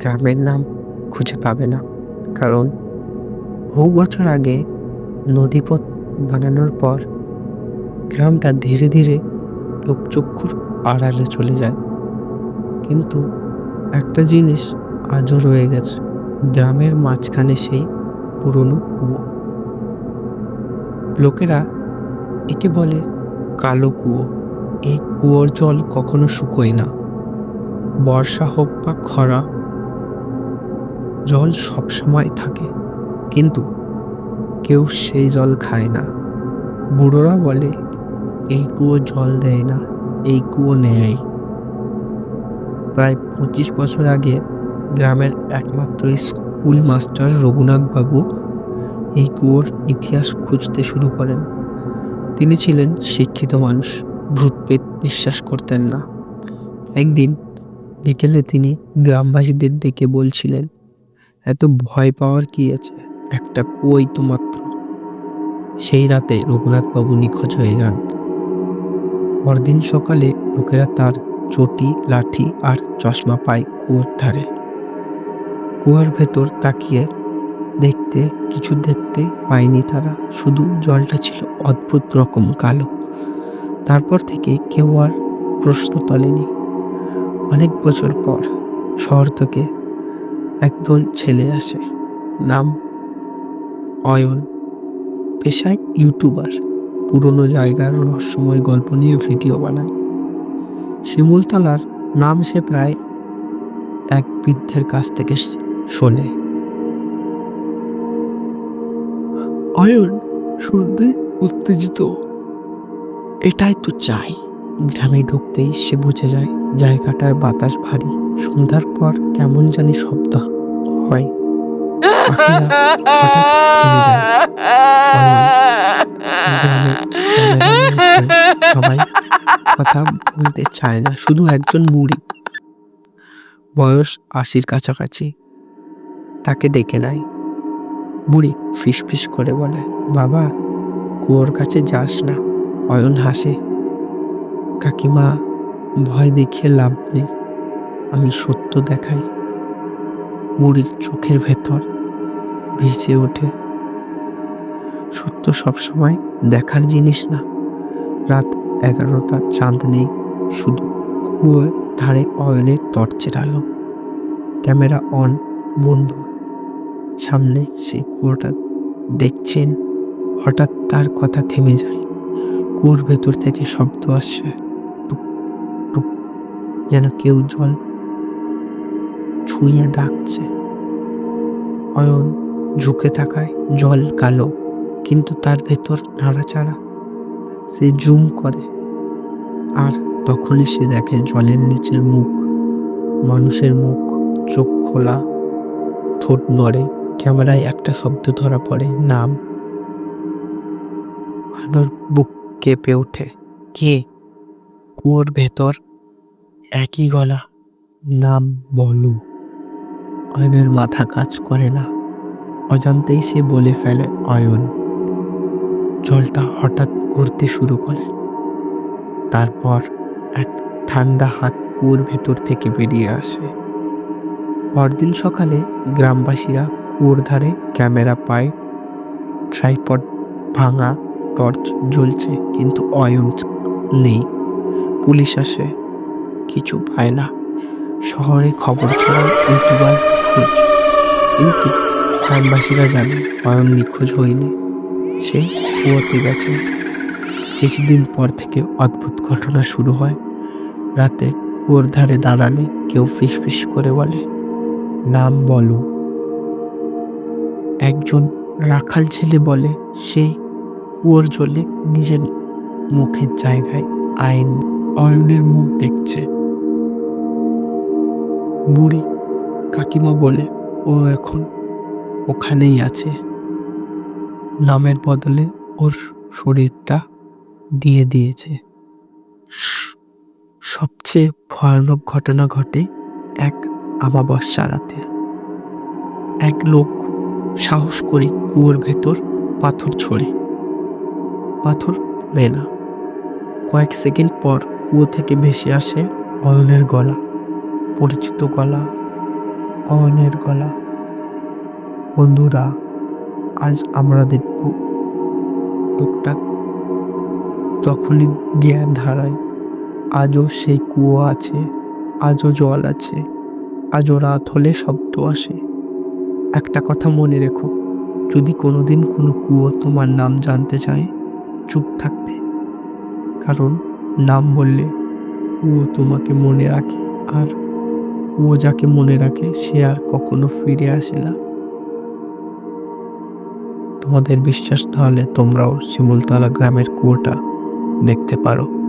গ্রামের নাম খুঁজে পাবে না, কারণ বহু বছর আগে নদীপথ বানানোর পর গ্রামটা ধীরে ধীরে লোকচক্ষুর আড়ালে চলে যায়। কিন্তু একটা জিনিস আজও রয়ে গেছে, গ্রামের মাঝখানে সেই পুরনো কুয়ো। লোকেরা একে বলে কালো কুয়ো। এই কুয়োর জল কখনো শুকোয় না। বর্ষা হোক বা খরা, জল সবসময় থাকে। কিন্তু কেউ সেই জল খায় না। বুড়োরা বলে, এই কুয়ো জল দেয় না, এই কুয়ো নেয়। প্রায় পঁচিশ বছর আগে গ্রামের একমাত্র স্কুল মাস্টার রঘুনাথ বাবু এই কুয়োর ইতিহাস খুঁজতে শুরু করেন। তিনি ছিলেন শিক্ষিত মানুষ, ভূতপ্রেত বিশ্বাস করতেন না। একদিন বিকেলে তিনি গ্রামবাসীদের ডেকে বলছিলেন, এত ভয় পাওয়ার কি আছে? একটা কুয়োই তো মাত্র। সেই রাতে রঘুনাথ বাবু নিখোঁজ হয়ে যান। পরদিন সকালে লোকেরা তার চটি, লাঠি আর চশমা পায় কুয়োর ধারে। কুয়োর ভেতর তাকিয়ে দেখতে কিছু দেখতে পায়নি তারা, শুধু জলটা ছিল অদ্ভুত রকম কালো। তারপর থেকে কেউ আর প্রশ্ন তোলেনি। অনেক বছর পর শহর থেকে একদল ছেলে আসে, নাম অয়ন। পেশায় ইউটিউবার। পুরনো জায়গার রহস্যময় গল্প নিয়ে ভিডিও বানায়। শিমুলতলার নাম সে প্রায় এক বৃদ্ধের কাছ থেকে শোনে। অয়ন শুনতে উত্তেজিত। এটাই তো চাই। গ্রামে ঢুকতেই সে বুঝে যায় জায়গাটার বাতাস ভারী। সন্ধ্যার পর কেমন জানি শব্দ হয়। সবাই কথা বলতে চায় না, শুধু একজন বুড়ি। বয়স আশির কাছাকাছি। তাকে ডেকে নেয়। বুড়ি ফিস ফিস করে বলে, বাবা, কুয়োর কাছে যাস না, অয়ন হাসে। কাকিমা ভয় দেখিয়ে লাভ নেই, আমি সত্য দেখাই। বুড়ির চোখের ভেতর ভিজে ওঠে। সত্য সবসময় দেখার জিনিস না। রাত এগারোটা, চাঁদ নেই, শুধু কুয়োর ধারে অয়নের টর্চের আলো। ক্যামেরা অন, বন্ধু। সামনে সেই কুয়োটা দেখছেন, হঠাৎ তার কথা থেমে যায়। কুয়োর ভেতর থেকে শব্দ আসছে, টুক টুক, যেন কেউ জল ছুঁয়ে ডাকছে। অয়ন ঝুঁকে থাকায় জল কালো, কিন্তু তার ভেতর নাড়াচাড়া। সে জুম করে, আর তখনই সে দেখে জলের নিচের মুখ। মানুষের মুখ, চোখ খোলা, ঠোঁট নড়ে। ক্যামেরায় একটা শব্দ ধরা পড়ে, নাম। আমার বুক কেঁপে ওঠে। কে? কুয়োর ভেতর? একই গলা। নাম বলু। অয়নের মাথা কাজ করে না। অজান্তেই সে বলে ফেলে অয়ন। জলটা হঠাৎ ঘুরতে শুরু করে। তারপর এক ঠান্ডা হাত কুয়োর ভেতর থেকে বেরিয়ে আসে। পরদিন সকালে গ্রামবাসীরা কুয়োর ধারে ক্যামেরা পায়, ট্রাইপড ভাঙা টর্চ জ্বলছে কিন্তু অয়ন নেই। পুলিশ আসে, কিছু পায় না। শহরে খবর ইউটিউবার খোঁজ, কিন্তু গ্রামবাসীরা জানে অয়ন নিখোঁজ হয়নি। সে কুয়োতে গেছে। কিছুদিন পর থেকে অদ্ভুত ঘটনা শুরু হয়। রাতে কুয়োর ধারে দাঁড়ালে কেউ ফিস ফিস করে বলে, নাম বলো। একজন রাখাল ছেলে বলে, সে কুয়োর জলে নিজের মুখের জায়গায় আইন অয়নের মুখ দেখছে। বুড়ি কাকিমা বলে, ও এখন ওখানেই আছে। নামের বদলে ওর শরীরটা দিয়ে দিয়েছে। সবচেয়ে ভয়ানক ঘটনা ঘটে এক আমাবস্যা রাতে। এক লোক সাহস করে কুয়োর ভেতর পাথর ছোড়ে। পাথর পড়ে না। কয়েক সেকেন্ড পর কুয়ো থেকে ভেসে আসে অয়নের গলা, পরিচিত গলা, অয়নের গলা। বন্ধুরা, আজ আমরা দেখব টুকটাক তখনই জ্ঞান ধারায়, আজও সেই কুয়ো আছে, আজও জল আছে, আজও রাত হলে শব্দ আসে। একটা কথা মনে রেখো। যদি কোনোদিন কোনো কুয়ো তোমার নাম জানতে চায়, চুপ থাকবে। কারণ নাম বললে কুয়ো তোমাকে মনে রাখে আর কুয়ো যাকে মনে রাখে সে আর কখনো ফিরে আসে না। তোমাদের বিশ্বাস না হলে তোমরাও শিমুলতলা গ্রামের কুয়োটা দেখতে পারো।